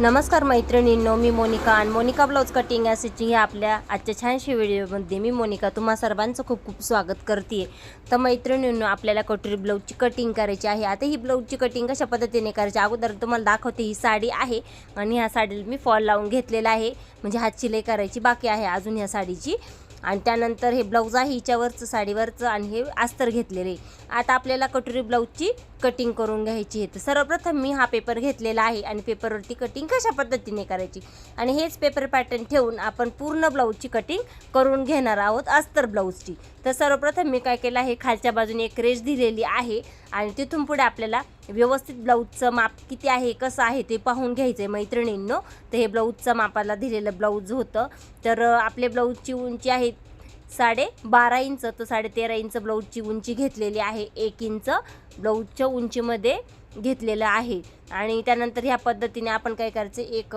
नमस्कार मैत्रिणींनो मी मोनिका आणि मोनिका ब्लाऊज कटिंग या स्टिचिंग ह्या आपल्या आजच्या छानशी व्हिडिओमध्ये मी मोनिका तुम्हा सर्वांचं खूप खूप स्वागत करते तर मैत्रिणींनो आपल्याला कटोरी ब्लाऊजची कटिंग करायची आहे. आता ही ब्लाऊजची कटिंग कशा पद्धतीने करायची अगोदर तुम्हाला दाखवते ही साडी आहे आणि ह्या साडीला मी फॉल लावून घेतलेला आहे. म्हणजे हात शिलाई करायची बाकी आहे. अजून ह्या साडीची आणि त्यानंतर हे ब्लाऊज आहे हिच्यावरचं साडीवरचं आणि हे अस्तर घेतलेलं. आहे आता आपल्याला कटोरी ब्लाऊजची कटिंग करून घ्यायची आहे. तर सर्वप्रथम मी हा पेपर घेतलेला आहे आणि पेपरवरती कटिंग कशा पद्धतीने करायची? आणि हेच पेपर पॅटर्न ठेवून आपण पूर्ण ब्लाऊजची कटिंग करून घेणार आहोत अस्तर ब्लाऊजची तर सर्वप्रथम मी काय केलं आहे? खालच्या बाजूने एक रेष दिलेली आहे आणि तिथून पुढे आपल्याला व्यवस्थित ब्लाऊजचं माप किती आहे कसं आहे ते पाहून घ्यायचं आहे मैत्रिणींनो. तर हे ब्लाऊजचं मापाला दिलेलं ब्लाऊज होतं. तर आपले ब्लाऊजची उंची आहे साडे बारा इंच तर साडे तेरा इंच ब्लाऊजची उंची घेतलेली आहे एक इंच ब्लाऊजच्या उंचीमध्ये घेतलेलं आहे. आणि त्यानंतर ह्या पद्धतीने आपण काय करायचं एक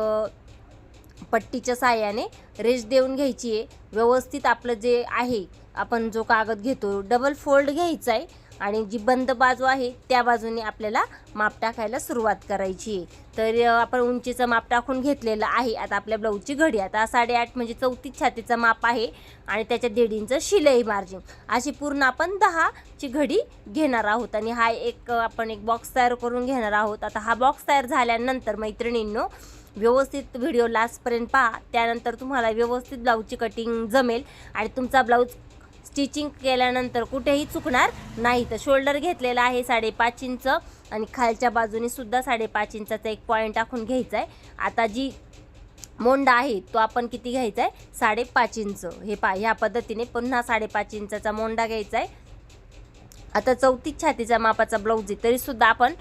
पट्टीच्या साह्याने रेष देऊन घ्यायची आहे. व्यवस्थित आपलं जे आहे आपण जो कागद घेतो डबल फोल्ड घ्यायचा आहे आणि जी बंद बाजू आहे त्या बाजूने आपल्याला माप टाकायला सुरुवात करायची. आहे तर आपण उंचीचं माप टाकून घेतलेलं आहे. आता आपल्या ब्लाऊजची घडी आता साडेआठ म्हणजे चौतीस छातीचं माप आहे आणि त्याच्या दीड इंच शिलाई मार्जिन. अशी पूर्ण आपण दहाची घडी घेणार आहोत आणि हा एक आपण एक बॉक्स तयार करून घेणार आहोत. आता हा बॉक्स तयार झाल्यानंतर मैत्रिणींनो व्यवस्थित व्हिडिओ लास्टपर्यंत पहा. त्यानंतर तुम्हाला व्यवस्थित ब्लाऊजची कटिंग जमेल आणि तुमचा ब्लाऊज स्टिचिंग केल्यानंतर कुठेही चुकणार नाही. तर शोल्डर घेतलेला आहे साडेपाच इंच आणि खालच्या बाजूने सुद्धा साडेपाच इंचाचा एक पॉईंट टाकून घ्यायचा आहे आता जी मोंडा आहे तो आपण किती घ्यायचा आहे साडेपाच इंच. हे पा ह्या पद्धतीने पुन्हा साडेपाच इंचाचा मोंडा घ्यायचा आहे आता चौथी छातीचा मापाचा ब्लाऊज आहे तरीसुद्धा आपण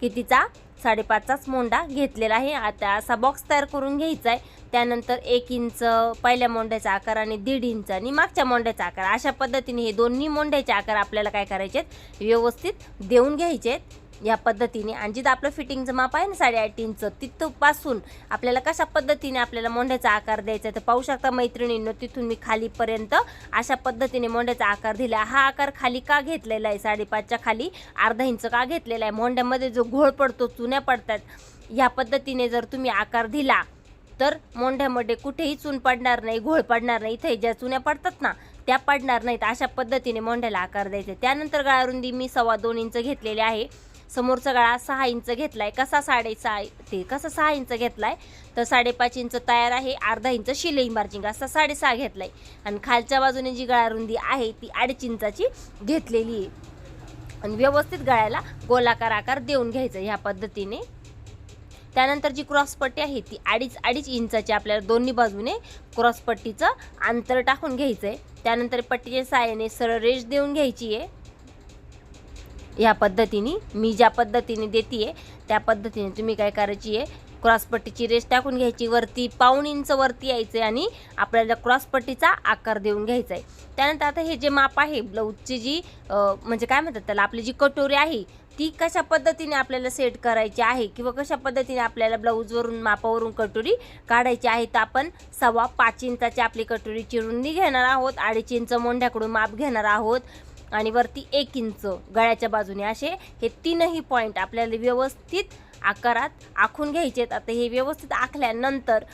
कितीचा? साडेपाचचाच मोंडा घेतलेला आहे. आता असा बॉक्स तयार करून घ्यायचा आहे त्यानंतर एक इंच पहिल्या मोंड्याचा आकार आणि दीड इंच आणि मागच्या मोंड्याचा आकार. अशा पद्धतीने हे दोन्ही मोंड्याचे आकार आपल्याला काय करायचे आहेत? व्यवस्थित देऊन घ्यायचे आहेत या पद्धतीने. आणि जिथं आपलं फिटिंगचं माप आहे ना साडेआठ इंच तिथपासून आपल्याला कशा पद्धतीने आपल्याला मोंढ्याचा आकार द्यायचा आहे तर पाहू शकता मैत्रिणींनो तिथून मी खालीपर्यंत अशा पद्धतीने मोंढ्याचा आकार दिला हा आकार खाली का घेतलेला आहे? साडेपाचच्या खाली अर्धा इंच का घेतलेला आहे? मोंढ्यामध्ये जो घोळ पडतो चुन्या पडतात ह्या पद्धतीने जर तुम्ही आकार दिला तर मोंढ्यामध्ये कुठेही चून पडणार नाही घोळ पडणार नाही. इथे ज्या चुन्या पडतात ना त्या पडणार नाहीत अशा पद्धतीने मोंढ्याला आकार द्यायचे. त्यानंतर गळारुंदी मी सव्वा दोन इंच घेतलेली आहे. समोरचा गळा सहा इंच घेतला आहे कसा साडेसहा ते कसा सहा इंच घेतला आहे तर साडेपाच इंच तयार आहे. अर्धा इंच शिलाई मार्जिंग असा साडेसहा घेतला आहे आणि खालच्या बाजूने जी गळारुंदी आहे ती अडीच इंचाची घेतलेली आहे. आणि व्यवस्थित गळ्याला गोलाकार आकार देऊन घ्यायचा ह्या पद्धतीने. त्यानंतर जी क्रॉसपट्टी आहे ती अडीच अडीच इंचाची आपल्याला दोन्ही बाजूने क्रॉसपट्टीचं अंतर टाकून घ्यायचं आहे त्यानंतर पट्टीच्या सहाय्याने सरळ रेष देऊन घ्यायची आहे ह्या पद्धतीने मी ज्या पद्धतीने देते त्या पद्धतीने तुम्ही काय करायची आहे क्रॉसपट्टीची रेष टाकून घ्यायची. वरती पाऊण इंच वरती यायचं आहे आणि आपल्याला क्रॉसपट्टीचा आकार देऊन घ्यायचा आहे त्यानंतर आता हे जे माप आहे ब्लाऊजची जी म्हणजे काय म्हणतात त्याला आपली जी कटोरी आहे ती कशा पद्धतीने आपल्याला सेट करायची आहे किंवा कशा पद्धतीने आपल्याला ब्लाऊजवरून मापावरून कटोरी काढायची आहे तर आपण सव्वा पाच इंचाची आपली कटोरी चिरुंदी घेणार आहोत अडीच इंच मोंढ्याकडून माप घेणार आहोत आणि वरती एक इंच गळ्याच्या बाजूने असे हे तीनही पॉईंट आपल्याला व्यवस्थित आकारात आखून घ्यायचे आहेत. आता हे व्यवस्थित आखल्यानंतर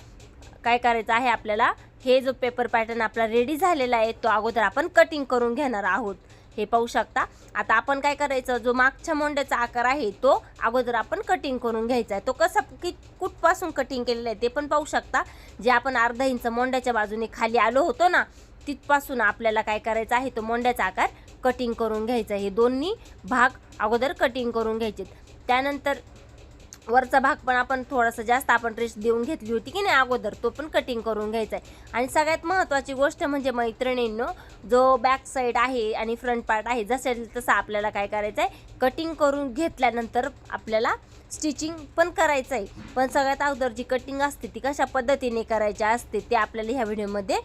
काय करायचं आहे आपल्याला? हे जो पेपर पॅटर्न आपला रेडी झालेला आहे तो अगोदर आपण कटिंग करून घेणार आहोत. हे पाहू शकता. आता आपण काय करायचं? जो मागच्या मोंड्याचा आकार आहे तो अगोदर आपण कटिंग करून घ्यायचा आहे. तो कसा की कुठपासून कटिंग केलेला आहे ते पण पाहू शकता. जे आपण अर्धा इंच मोंड्याच्या बाजूने खाली आलो होतो ना तिथपासून आपल्याला काय करायचं आहे? तो मोंड्याचा आकार कटिंग करून घ्यायचा हे दोन्ही भाग अगोदर कटिंग करून घ्यायचे त्यानंतर वरचा भाग पण आपण थोडासा जास्त आपण ड्रेस देऊन घेतली होती की नाही अगोदर तो पण कटिंग करून घ्यायचा आहे आणि सगळ्यात महत्त्वाची गोष्ट म्हणजे मैत्रिणींनो जो बॅक साईड आहे आणि फ्रंट पार्ट आहे जसं तसं आपल्याला काय करायचं आहे कटिंग करून घेतल्यानंतर आपल्याला स्टिचिंग पण करायचं आहे पण सगळ्यात अगोदर जी कटिंग असते ती कशा पद्धतीने करायची असते ते आपल्याला ह्या व्हिडिओमध्ये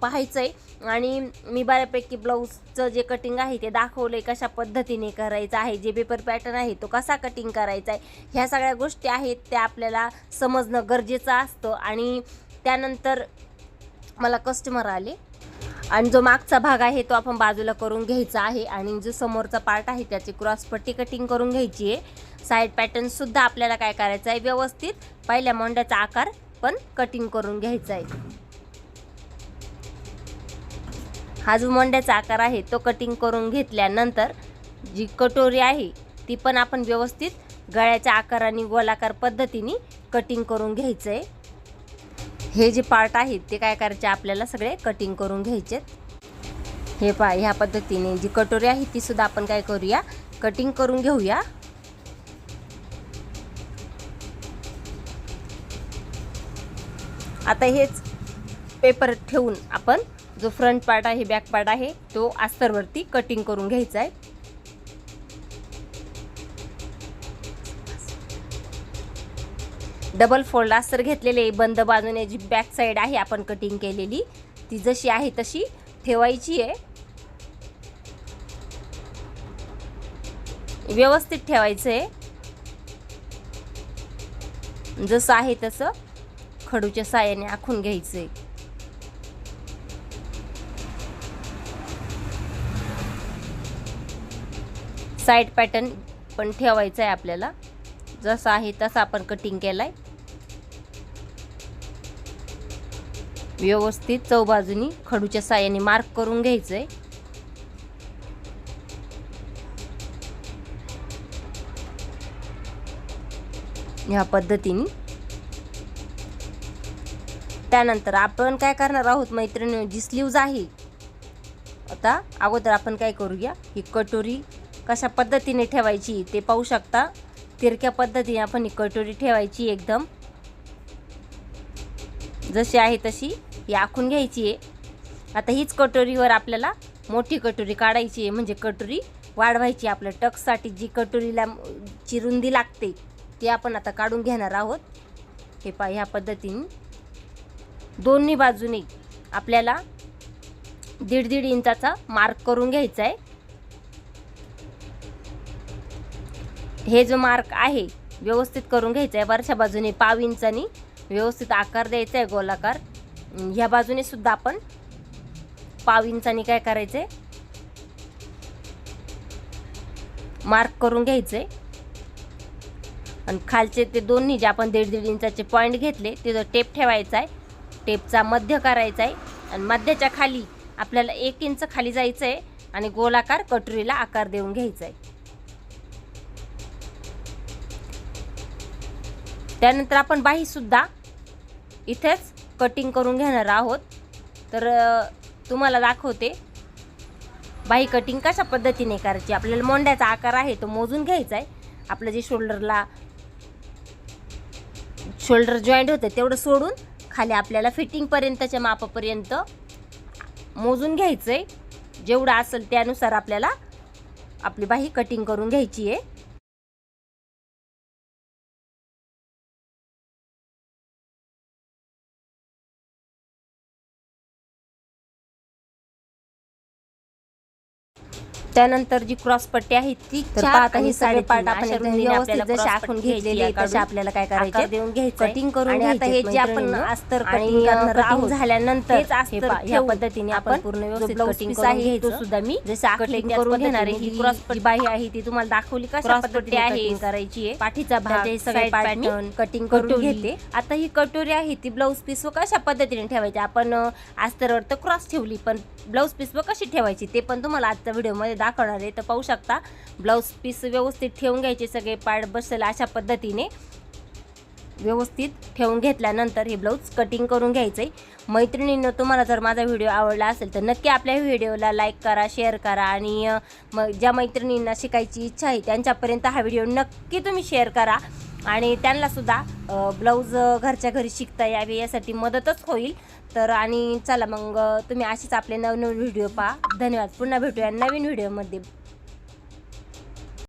पाहायचं आहे आणि मी बऱ्यापैकी ब्लाऊजचं जे कटिंग आहे ते दाखवलं आहे कशा पद्धतीने करायचं आहे जे पेपर पॅटर्न आहे तो कसा कटिंग करायचा आहे ह्या सगळ्या गोष्टी आहेत त्या आपल्याला समजणं गरजेचं असतं आणि त्यानंतर मला कस्टमर आले. आणि जो मागचा भाग आहे तो आपण बाजूला करून घ्यायचा आहे आणि जो समोरचा पार्ट आहे त्याची क्रॉसपट्टी कटिंग करून घ्यायची आहे. साईड पॅटर्नसुद्धा आपल्याला काय करायचं आहे व्यवस्थित पहिल्या मोंड्याचा आकार पण कटिंग करून घ्यायचा आहे. हा जो मोंड्याचा आकार आहे तो कटिंग करून घेतल्यानंतर जी कटोरी आहे ती पण आपण व्यवस्थित गळ्याच्या आकाराने गोलाकार पद्धतीने कटिंग करून घ्यायचं आहे हे जे पार्ट आहेत ते काय करायचे आपल्याला सगळे कटिंग करून घ्यायचे हे पा ह्या पद्धतीने जी कटोरी आहे तीसुद्धा आपण काय करूया? कटिंग करून घेऊया. आता हेच पेपर ठेवून आपण जो फ्रंट पार्ट आहे बॅक पार्ट आहे तो अस्तरवरती कटिंग करून घ्यायचा आहे डबल फोल्ड अस्तर घेतलेले बंद बाजूने जी बॅक साईड आहे आपण कटिंग केलेली ती जशी आहे तशी ठेवायची आहे. व्यवस्थित ठेवायचं आहे जसं आहे तसं खडूच्या साह्याने आखून घ्यायचं आहे साईड पॅटर्न पण ठेवायचं आहे आपल्याला. जसं आहे तसं आपण कटिंग केलाय. व्यवस्थित चौबाजूनी खडूच्या साह्याने मार्क करून घ्यायचं आहे ह्या पद्धतीने. त्यानंतर आपण काय करणार आहोत मैत्रिणी जी स्लीव्ज आहे. आता अगोदर आपण काय करूया ही कटोरी कशा पद्धतीने ठेवायची ते पाहू शकता. तिरक्या पद्धतीने आपण ही कटोरी ठेवायची एकदम. जशी आहे तशी. ही आखून घ्यायची आहे. आता हीच कटोरीवर आपल्याला मोठी कटोरी काढायची आहे. म्हणजे कटोरी वाढवायची आपल्या टकसाठी जी कटोरीला ची रुंदी लागते ती आपण आता काढून घेणार आहोत. हे पा ह्या पद्धतीने दोन्ही बाजूने आपल्याला दीड दीड इंचाचा मार्क करून घ्यायचा आहे. हे जो मार्क आहे व्यवस्थित करून घ्यायचा आहे. वरच्या बाजूने पाव इंचानी व्यवस्थित आकार द्यायचा आहे गोलाकार. ह्या बाजूने सुद्धा आपण पाव इंचाने काय करायचे? मार्क करून घ्यायचं. आहे आणि खालचे ते दोन्ही जे आपण दीड दीड इंचाचे पॉईंट घेतले तिथं टेप ठेवायचा आहे. टेपचा मध्य करायचा आहे. आणि मध्याच्या खाली आपल्याला एक इंच खाली जायचं आहे आणि गोलाकार कटोरीला आकार देऊन घ्यायचा आहे. त्यानंतर आपण बाहीसुद्धा इथेच कटिंग करून घेणार आहोत. तर तुम्हाला दाखवते. बाही कटिंग कशा पद्धतीने करायची? आपल्याला मोंड्याचा आकार आहे तो मोजून घ्यायचा आहे. आपलं जे शोल्डरला शोल्डर जॉईंट होते तेवढं सोडून खाली आपल्याला फिटिंगपर्यंतच्या मापापर्यंत मोजून घ्यायचं आहे जेवढं असेल त्यानुसार आपल्याला आपली बाही कटिंग करून घ्यायची आहे. त्यानंतर जी क्रॉस पट्टी आहे ती आणि हे सगळे पार्ट आपण व्यवस्थित आपल्याला जसे आखून पट्टी घेतलेले आहे, तसे आपल्याला काय करायचे? देऊन घ्यायचे कटिंग करून आता हे जे आपण. अस्तर कटिंग करणार झाल्यानंतर ह्या ठेवून पद्धतीने आपण पूर्ण व्यवस्थित कटिंग आहे तो सुद्धा मी जसे आखले कटिंग त्याच करून घेणार आहे ही क्रॉस जी बाही आहे ती तुम्हाला दाखवली कशा पट्टी आहे करायची आहे पाठीचा भाग सगळे pattern, कटिंग करून. घेते आता ही कटोरी आहे ती ब्लाऊज पीस कशा पद्धतीने ठेवायची आपण अस्तरवर तर क्रॉस ठेवली पण ब्लाऊज पीस कशी ठेवायची ते पण तुम्हाला आजच्या व्हिडिओमध्ये दाखवणार आहे तर पाहू शकता. ब्लाऊज पीस व्यवस्थित ठेवून घ्यायचे सगळे पार्ट बसेल अशा पद्धतीने. व्यवस्थित ठेवून घेतल्यानंतर हे ब्लाऊज कटिंग करून घ्यायचं आहे तुम्हाला जर माझा व्हिडिओ आवडला असेल तर नक्की आपल्या व्हिडिओला लाईक करा शेअर करा आणि मग ज्या मैत्रिणींना शिकायची इच्छा आहे त्यांच्यापर्यंत हा व्हिडिओ नक्की तुम्ही शेअर करा. आणि त्यांनासुद्धा ब्लाऊज घरच्या घरी शिकता यावे यासाठी मदतच होईल. तर आणि चला मग तुम्ही असेच आपले नवनवीन व्हिडिओ पहा. धन्यवाद. पुन्हा भेटूया नवीन व्हिडिओमध्ये.